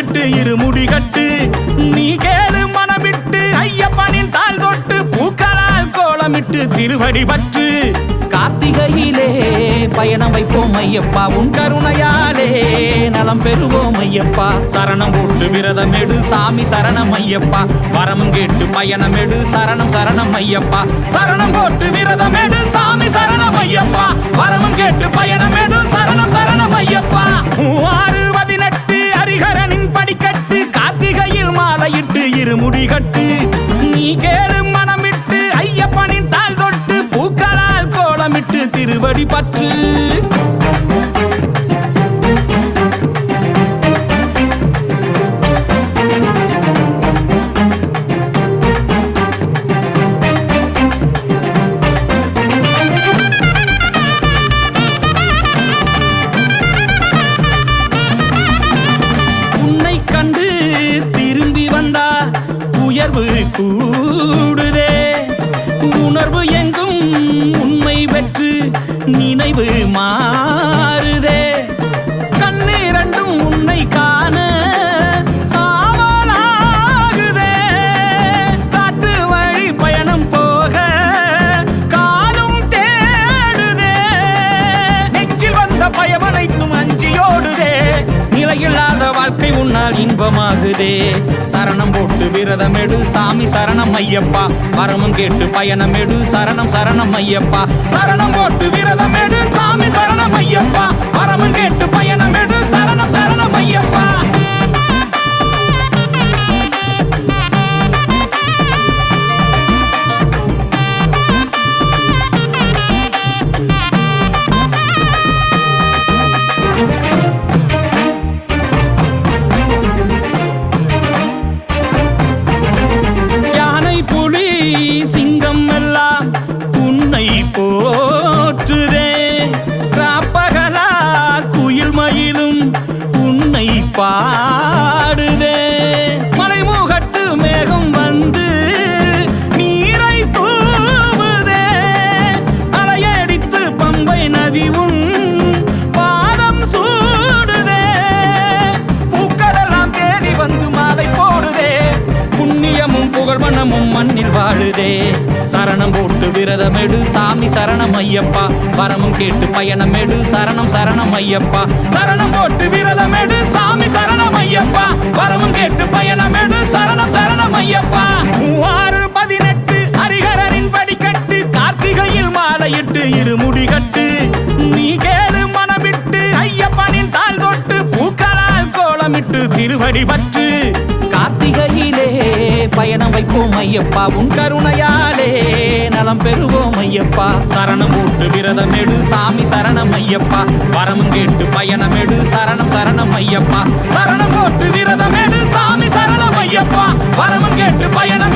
மாலையிட்டு இருமுடி கட்டு நீ கேளு மனமிட்டு ஐயப்பனின் தாள் தொட்டு பூக்களால் கோலமிட்டு திருவடி பற்று. கார்த்திகையிலே பயணம் வைப்போம் ஐயப்பா உன் கருணையாலே நலம் பெறுவோம் ஐயப்பா. சரணம் போட்டு விரதம் எடு சாமி சரணம் ஐயப்பா. வரம் கேட்டு பயணம் எடு சரணம் சரணம் ஐயப்பா. சரணம் போட்டு விரதம் எடு சாமி சரணம் ஐயப்பா. வரம் கேட்டு பயணம் எடு சரணம் சரணம் திருவடி பற்று. உன்னை கண்டு திரும்பி வந்தா உயர்வு கூடுதே. உணர்வு எங்கும் நினைவு மா உன்னால் சரணம் போட்டு விரதம் எடு சாமி சரணம் ஐயப்பா. வரமும் கேட்டு பயணம் எடு சரணம் சரணம் ஐயப்பா. சரணம் போட்டு விரதம் எடு சாமி சரணம் ஐயப்பா. வரமும் கேட்டு பயணம் பாடுதே. மலைமுகட்டு மேகம் வந்து நீரை தூவுதே. அலையடித்து பம்பை நதி உன் பாதம் சூடுதே. பூக்களெல்லாம் தேடி வந்து மாலை போடுதே. புண்ணியமும் புகழ்மணமும் மண்ணில் வாழுதே. சரணம் போட்டு விரதம் எடு சாமி சரணம் ஐயப்பா. வரமும் கேட்டு பயணமெடு சரணம் சரணம் ஐயப்பா. சரணம் போட்டு விரதமெடு சாமி ஐயப்பா வரவும் கேட்டு பயணமெடு சரணம் சரணம் ஐயப்பா. மூவாறு பதினெட்டு ஹரிகரனின் படிக்கட்டு கார்த்திகையில் மாலையிட்டு இருமுடி கட்டு நீ கேளு மனமிட்டு ஐயப்பனின் தாள் தொட்டு பூக்களால் கோலமிட்டு திருவடி பற்று. கார்த்திகையிலே பயணம் வைப்போம் ஐயப்பா உன் கருணையாலே. நலம் பெறுவோம் ஐயப்பா. சரணம் போட்டு விரதம் எடு சாமி சரணம் ஐயப்பா. வரமும் கேட்டு பயணம் எடு சரணம் சரணம் ஐயப்பா. சரணம் போட்டு விரதம் எடு சாமி சரணம் ஐயப்பா. வரமும் கேட்டு பயணம்